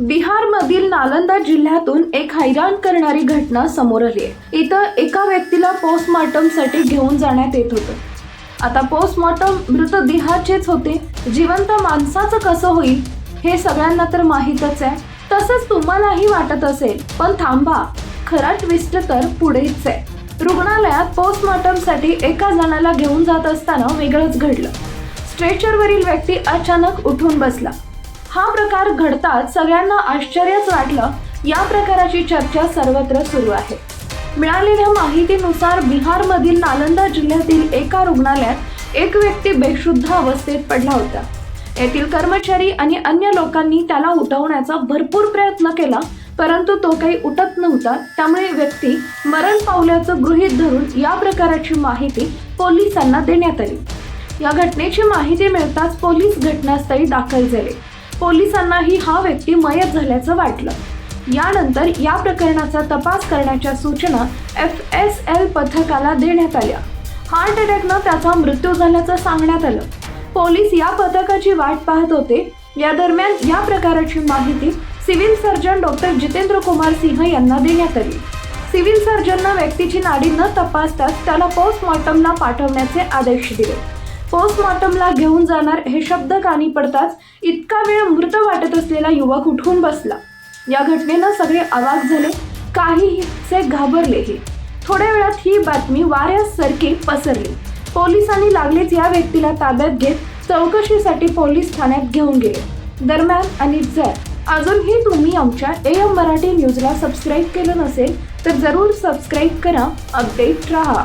बिहारमधील नालंदा जिल्ह्यातून एक हैराण करणारी घटना समोर आली आहे. इथं एका व्यक्तीला पोस्टमॉर्टमसाठी घेऊन जाण्यात येत होतं. आता पोस्टमॉर्टम मृतदेहाचेच होते. जिवंत माणसाचं कसं होईल हे सगळ्यांना तर माहीतच आहे. तसंच तुम्हालाही वाटत असेल पण थांबा. खरा ट्विस्ट तर पुढेच आहे. रुग्णालयात पोस्टमॉर्टमसाठी एका जणाला घेऊन जात असताना वेगळंच घडलं. स्ट्रेचरवरील व्यक्ती अचानक उठून बसला. हा प्रकार घडताच सगळ्यांना आश्चर्यच वाटलं. या प्रकाराची चर्चा सर्वत्र सुरू आहे. मिळालेल्या माहितीनुसार बिहारमधील नालंदा जिल्ह्यातील एका रुग्णालयात एक व्यक्ती बेशुद्ध अवस्थेत पडला होता. येथील कर्मचारी आणि अन्य लोकांनी त्याला उठवण्याचा भरपूर प्रयत्न केला परंतु तो काही उठत नव्हता. त्यामुळे व्यक्ती मरण पावल्याचं गृहीत धरून या प्रकाराची माहिती पोलिसांना देण्यात आली. या घटनेची माहिती मिळताच पोलीस घटनास्थळी दाखल झाले. पोलिसांनाही हा व्यक्ती मयत झाल्याचं वाटलं. यानंतर या प्रकरणाचा तपास करण्याच्या सूचना एफ एस एल पथकाला देण्यात आल्या. हार्ट अटॅकनं त्याचा मृत्यू झाल्याचं सांगण्यात आलं. पोलीस या पथकाची वाट पाहत होते. या दरम्यान या प्रकाराची माहिती civil surgeon doctor Jitendra Kumar Singh यांना देण्यात आली. सिव्हिल सर्जननं व्यक्तीची नाडी न तपासताच त्याला पोस्टमॉर्टमला पाठवण्याचे आदेश दिले. पोस्टमॉर्टमला घेऊन जाणार हे शब्द कानी पडताच इतका वेळ मृत वाटत असलेला युवक उठून बसला? या घटनेनं सगळे आवाज झाले काहीसे घाबरलेही थोड्या वेळात ही बातमी वाऱ्यासारखी पसरली. पोलिसांनी लागलीच या व्यक्तीला ताब्यात घेत चौकशीसाठी पोलीस ठाण्यात घेऊन गेले. दरम्यान आणि जर अजूनही तुम्ही आमच्या ए एम मराठी न्यूजला सबस्क्राईब केलं नसेल तर जरूर सबस्क्राईब करा अपडेट राहा.